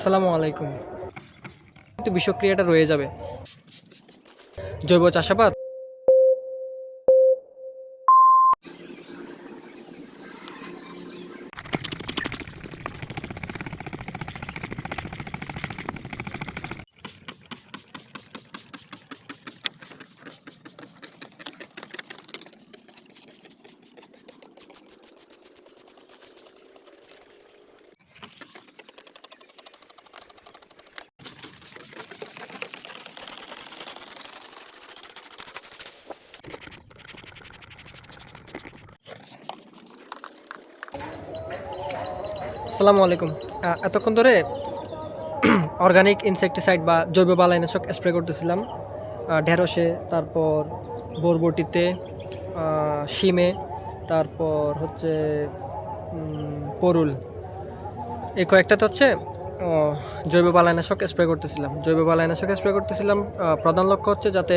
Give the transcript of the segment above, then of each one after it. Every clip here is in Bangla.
আসসালামু আলাইকুম। কিন্তু বিষক্রিয়াটা রয়ে যাবে। জৈব চাষাবাদ? আসসালামু আলাইকুম। এতক্ষণ ধরে অর্গানিক ইনসেকটিসাইড বা জৈব বালাইনাশক স্প্রে করতেছিলাম ঢেঁড়সে, তারপর বরবটিতে শিমে, তারপর হচ্ছে পরুল। এই কয়েকটাতে হচ্ছে জৈব বালাইনাশক স্প্রে করতেছিলাম। জৈব বালাইনাশক স্প্রে করতেছিলাম প্রধান লক্ষ্য হচ্ছে যাতে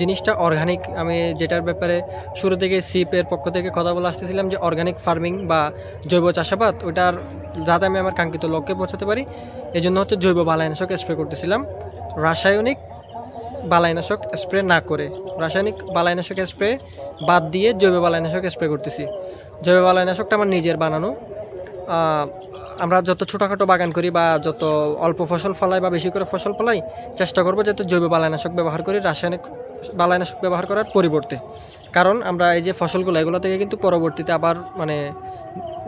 জিনিসটা অর্গানিক আমি যেটার ব্যাপারে শুরু থেকে সিপের পক্ষ থেকে কথা বলে আসতেছিলাম যে অর্গানিক ফার্মিং বা জৈব চাষাবাদ, ওটার যাতে আমি আমার কাঙ্ক্ষিত লক্ষ্যে পৌঁছাতে পারি এই জন্য হচ্ছে জৈব বালাইনাশক স্প্রে করতেছিলাম। রাসায়নিক বালাইনাশক স্প্রে না করে, রাসায়নিক বালাইনাশক স্প্রে বাদ দিয়ে জৈব বালাইনাশক স্প্রে করতেছি। জৈব বালাইনাশকটা আমার নিজের বানানো। আমরা যত ছোটোখাটো বাগান করি বা যত অল্প ফসল ফলাই বা বেশি করে ফসল ফলাই, চেষ্টা করব যাতে জৈব বালাইনাশক ব্যবহার করি, রাসায়নিক বালাইনাশক ব্যবহার করার পরিবর্তে। কারণ আমরা এই যে ফসলগুলো, এগুলো থেকে কিন্তু পরবর্তীতে আবার মানে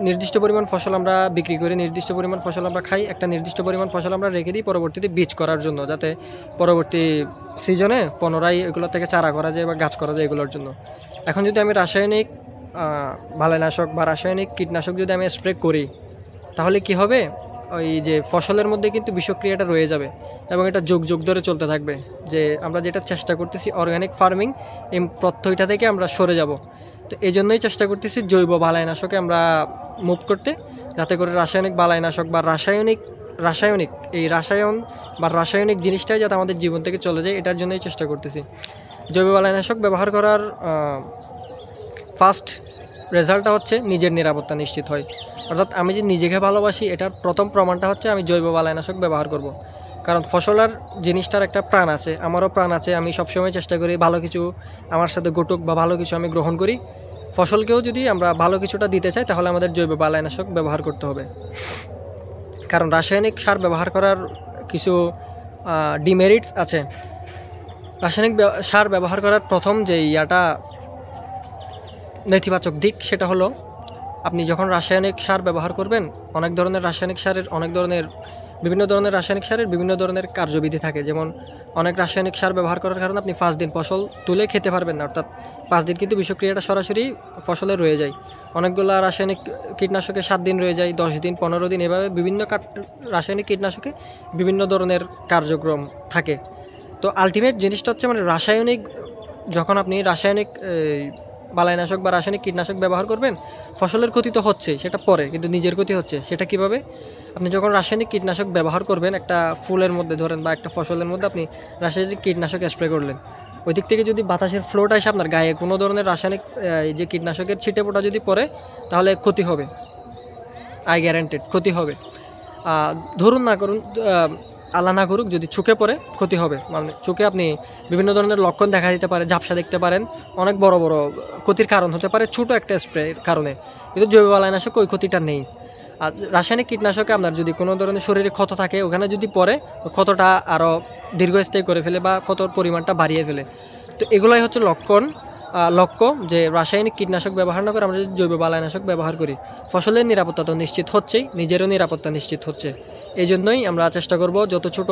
নির্দিষ্ট পরিমাণ ফসল আমরা বিক্রি করি নির্দিষ্ট পরিমাণ ফসল আমরা খাই একটা নির্দিষ্ট পরিমাণ ফসল আমরা রেখে দিই পরবর্তীতে বীজ করার জন্য যাতে পরবর্তী সিজনে পুনরায় এগুলো থেকে চারা করা যায় বা গাছ করা যায় এগুলোর জন্য। এখন যদি আমি রাসায়নিক আহ, বালাইনাশক বা রাসায়নিক কীটনাশক যদি আমি স্প্রে করি তাহলে কি হবে? ওই যে ফসলের মধ্যে কিন্তু বিষক্রিয়াটা রয়ে যাবে এবং এটা যুগ যুগ ধরে চলতে থাকবে। যে আমরা যেটা চেষ্টা করতেছি অর্গানিক ফার্মিং এই প্রত্যয়টা থেকে আমরা সরে যাব। তো এই জন্যই চেষ্টা করতেছি জৈব বালাইনাশকে আমরা মুভ করতে, যাতে করে রাসায়নিক বালাইনাশক বা রাসায়নিক রাসায়নিক, এই রাসায়ন বা রাসায়নিক জিনিসটাই যাতে আমাদের জীবন থেকে চলে যায়, এটার জন্যই চেষ্টা করতেছি। জৈব বালাইনাশক ব্যবহার করার ফার্স্ট রেজাল্টটা হচ্ছে নিজের নিরাপত্তা নিশ্চিত হয়। অর্থাৎ আমি যে নিজেকে ভালোবাসি, এটার প্রথম প্রমাণটা হচ্ছে আমি জৈব বালাইনাশক ব্যবহার করব। কারণ ফসলের জিনিসটার একটা প্রাণ আছে, আমারও প্রাণ আছে, আমি সবসময় চেষ্টা করি ভালো কিছু আমার সাথে ঘটুক বা ভালো কিছু আমি গ্রহণ করি। ফসলকেও যদি আমরা ভালো কিছুটা দিতে চাই, তাহলে আমাদের জৈব বালাইনাশক ব্যবহার করতে হবে। কারণ রাসায়নিক সার ব্যবহার করার কিছু ডিমেরিটস আছে। রাসায়নিক সার ব্যবহার করার প্রথম যে ইয়াটা নেতিবাচক দিক, সেটা হলো, আপনি যখন রাসায়নিক সার ব্যবহার করবেন, অনেক ধরনের রাসায়নিক সারের, অনেক ধরনের, বিভিন্ন ধরনের রাসায়নিক সারের বিভিন্ন ধরনের কার্যবিধি থাকে। যেমন, অনেক রাসায়নিক সার ব্যবহার করার কারণে আপনি পাঁচ দিন ফসল তুলে খেতে পারবেন না, অর্থাৎ পাঁচ দিন কিন্তু বিষক্রিয়াটা সরাসরি ফসলে রয়ে যায়। অনেকগুলো রাসায়নিক কীটনাশকে সাত দিন রয়ে যায়, দশ দিন, পনেরো দিন, এভাবে বিভিন্ন রাসায়নিক কীটনাশকে বিভিন্ন ধরনের কার্যক্রম থাকে। তো আলটিমেট জিনিসটা হচ্ছে মানে রাসায়নিক, যখন আপনি রাসায়নিক বালাইনাশক বা রাসায়নিক কীটনাশক ব্যবহার করবেন, ফসলের ক্ষতি তো হচ্ছে, সেটা পরে, কিন্তু নিজের ক্ষতি হচ্ছে। সেটা কীভাবে? আপনি যখন রাসায়নিক কীটনাশক ব্যবহার করবেন, একটা ফুলের মধ্যে ধরেন বা একটা ফসলের মধ্যে আপনি রাসায়নিক কীটনাশক স্প্রে করলেন ওই দিক থেকে যদি বাতাসের ফ্লোটা এসে আপনার গায়ে কোনো ধরনের রাসায়নিক যে কীটনাশকের ছিটে পোটা যদি পড়ে, তাহলে ক্ষতি হবে। আই গ্যারান্টেড ক্ষতি হবে। ধরুন না করুন আল্লাহ না করুক, যদি চোখে পড়ে, ক্ষতি হবে। মানে চোখে আপনি বিভিন্ন ধরনের লক্ষণ দেখা দিতে পারে, ঝাপসা দেখতে পারেন। অনেক বড় বড় ক্ষতির কারণ হতে পারে, ছোটো একটা স্প্রের কারণে। কিন্তু জৈব বালাইনাশক ওই ক্ষতিটা নেই। আর রাসায়নিক কীটনাশকে আপনার যদি কোনো ধরনের শরীরে ক্ষত থাকে, ওখানে যদি পড়ে ক্ষতটা আরও দীর্ঘস্থায়ী করে ফেলে বা ক্ষতর পরিমাণটা বাড়িয়ে ফেলে। তো এগুলোই হচ্ছে লক্ষণ। লক্ষ্য যে রাসায়নিক কীটনাশক ব্যবহার না করে আমরা যদি জৈব বালাইনাশক ব্যবহার করি, ফসলের নিরাপত্তা তো নিশ্চিত হচ্ছেই, নিজেরও নিরাপত্তা নিশ্চিত হচ্ছে। এই জন্যই আমরা চেষ্টা করব যত ছোট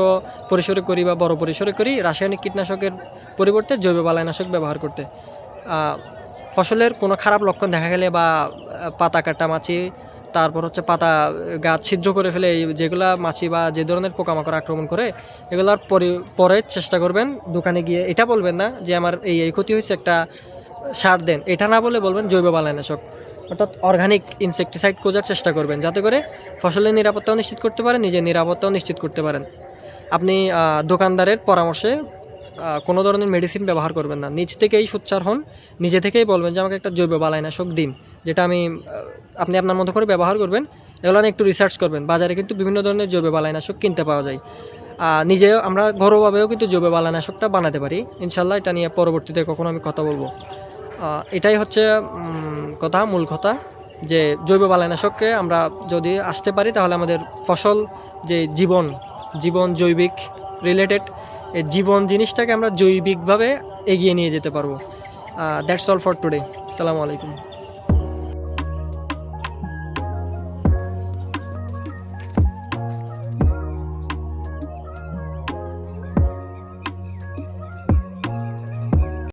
পরিসরে করি বা বড় পরিসরে করি, রাসায়নিক কীটনাশকের পরিবর্তে জৈব বালাইনাশক ব্যবহার করতে। ফসলের কোনো খারাপ লক্ষণ দেখা গেলে বা পাতা কাটা, মাছি তারপর হচ্ছে পাতা গাছ ছিদ্র করে ফেলে এই যেগুলা মাছি বা যে ধরনের পোকামাকড় আক্রমণ করে, এগুলার পরে চেষ্টা করবেন দোকানে গিয়ে। এটা বলবেন না যে আমার এই এই ক্ষতি হয়েছে একটা সার দেন। এটা না বলে বলবেন জৈব বালাইনাশক। অর্থাৎ অর্গানিক ইনসেকটিসাইড খোঁজার চেষ্টা করবেন যাতে করে ফসলের নিরাপত্তাও নিশ্চিত করতে পারেন, নিজের নিরাপত্তাও নিশ্চিত করতে পারেন। আপনি দোকানদারের পরামর্শে কোনো ধরনের মেডিসিন ব্যবহার করবেন না। নিজ থেকেই সোচ্চার হন, নিজে থেকেই বলবেন যে আমাকে একটা জৈব বালাইনাশক দিন, যেটা আমি আপনি আপনার মতো করে ব্যবহার করবেন, এগুলো একটু রিসার্চ করবেন। বাজারে কিন্তু বিভিন্ন ধরনের জৈব বালাইনাশক কিনতে পাওয়া যায়। আর নিজেও আমরা ঘরোয়াভাবেও কিন্তু জৈব বালাইনাশকটা বানাতে পারি। ইনশাল্লাহ এটা নিয়ে পরবর্তীতে কখনো আমি কথা বলব। এটাই হচ্ছে কথা, মূল কথা যে জৈব বালাইনাশককে আমরা যদি আসতে পারি, তাহলে আমাদের ফসল যে জীবন জীবন জৈবিক রিলেটেড এই জীবন জিনিসটাকে আমরা জৈবিকভাবে এগিয়ে নিয়ে যেতে পারব। দ্যাটস অল ফর টুডে আসসালামু আলাইকুম